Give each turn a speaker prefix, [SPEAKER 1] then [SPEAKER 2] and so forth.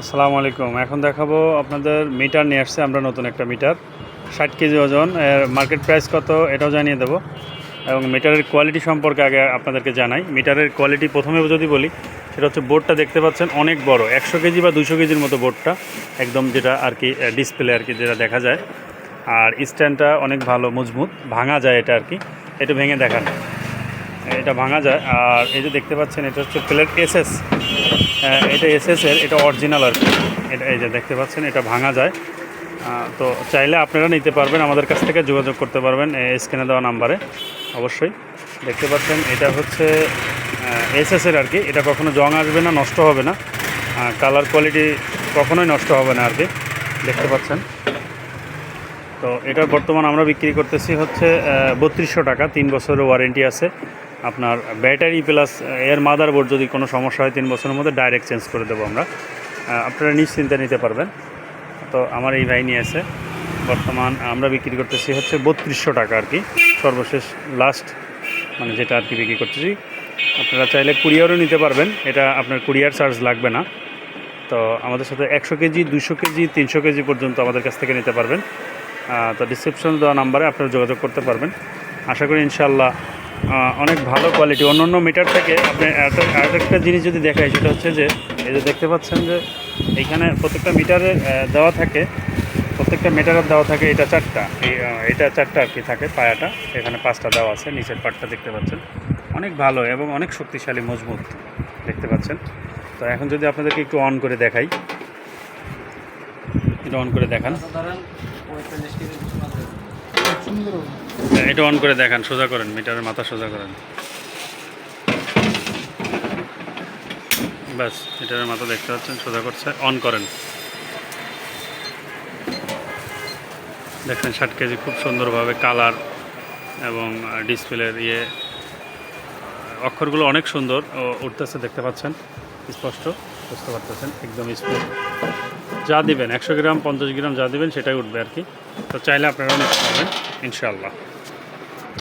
[SPEAKER 1] আসসালামু আলাইকুম। এখন দেখাবো আপনাদের মিটার নিয়ে আসছে, আমরা নতুন একটা মিটার। ষাট কেজি ওজন, এর মার্কেট প্রাইস কত এটাও জানিয়ে দেবো। এবং মিটারের কোয়ালিটি সম্পর্কে আগে আপনাদেরকে জানাই। মিটারের কোয়ালিটি প্রথমে যদি বলি, সেটা হচ্ছে বোর্ডটা দেখতে পাচ্ছেন অনেক বড়। একশো কেজি বা দুশো কেজির মতো বোর্ডটা, একদম যেটা আর কি ডিসপ্লে আর কি, যেটা দেখা যায়। আর স্ট্যান্ডটা অনেক ভালো, মজবুত, ভাঙা যায় এটা আর কি। একটু ভেঙে দেখান। এটা ভাঙা যায়। আর এই যে দেখতে পাচ্ছেন, এটা হচ্ছে প্লেট এসএস এটা এসএস এর, এটা অরিজিনাল আর কি। এটা এই যে দেখতে পাচ্ছেন, এটা ভাঙা যায়। তো চাইলে আপনারা নিতে পারবেন, আমাদের কাছ থেকে যোগাযোগ করতে পারবেন স্ক্রিনে দেওয়া নাম্বারে। অবশ্যই। দেখতে পাচ্ছেন, এটা হচ্ছে এসএস এর আর কি। এটা কখনো জং আসবে না, নষ্ট হবে না। কালার কোয়ালিটি কখনোই নষ্ট হবে না আর কি। দেখতে পাচ্ছেন। তো এটার বর্তমান আমরা বিক্রি করতেছি হচ্ছে বত্রিশশো টাকা। তিন বছরের ওয়ারেন্টি আছে। আপনার ব্যাটারি প্লাস এর মাদার বোর্ড যদি কোনো সমস্যা হয় তিন বছরের মধ্যে ডাইরেক্ট চেঞ্জ করে দেবো আমরা। আপনারা নিশ্চিন্তে নিতে পারবেন। তো আমার এই ভাই নিয়ে আছে বর্তমান আমরা বিক্রি করতেছি হচ্ছে বত্রিশশো টাকা আর কি। সর্বশেষ লাস্ট মানে যেটা আর কি বিক্রি করতেছি। আপনারা চাইলে কুরিয়ারও নিতে পারবেন। এটা আপনার কুরিয়ার চার্জ লাগবে না। তো আমাদের সাথে একশো কেজি দুশো কেজি, তিনশো কেজি পর্যন্ত আমাদের কাছ থেকে নিতে পারবেন। তো ডিসক্রিপশন দেওয়া নাম্বারে আপনারা যোগাযোগ করতে পারবেন। আশা করি ইনশাল্লাহ অনেক ভালো কোয়ালিটি অন্য অন্য মিটার থেকে আপনি আরেকটা- আরেকটা জিনিস যদি দেখাই, সেটা হচ্ছে যে, এই যে দেখতে পাচ্ছেন যে এইখানে প্রত্যেকটা মিটারে দেওয়া থাকে, প্রত্যেকটা মিটারের দেওয়া থাকে এটা চারটা। এটা চারটা আর কি থাকে, পায়াটা। এখানে পাঁচটা দেওয়া আছে, নিচের পাটটা দেখতে পাচ্ছেন। অনেক ভালো এবং অনেক শক্তিশালী, মজবুত, দেখতে পাচ্ছেন। তো এখন যদি আপনাদেরকে একটু অন করে দেখাই। এটা অন করে দেখান। এটা অন করে দেখান, সোজা করেন, মিটারের মাথা সোজা করেন। ব্যাস, মিটারের মাথা দেখতে পাচ্ছেন, সোজা করছে অন করেন। দেখেন, ষাট কেজি খুব সুন্দরভাবে কালার এবং ডিসপ্লের ইয়ে। অক্ষরগুলো অনেক সুন্দর উঠতেছে, দেখতে পাচ্ছেন? স্পষ্ট, বুঝতে পারতেছেন? একদম স্মুথ যা দিবেন, একশো গ্রাম, পঞ্চাশ গ্রাম যা দিবেন, সেটাই উঠবে আর কি। তো চাইলে আপনারাও নিতে পারবেন। ইনশাআল্লাহ।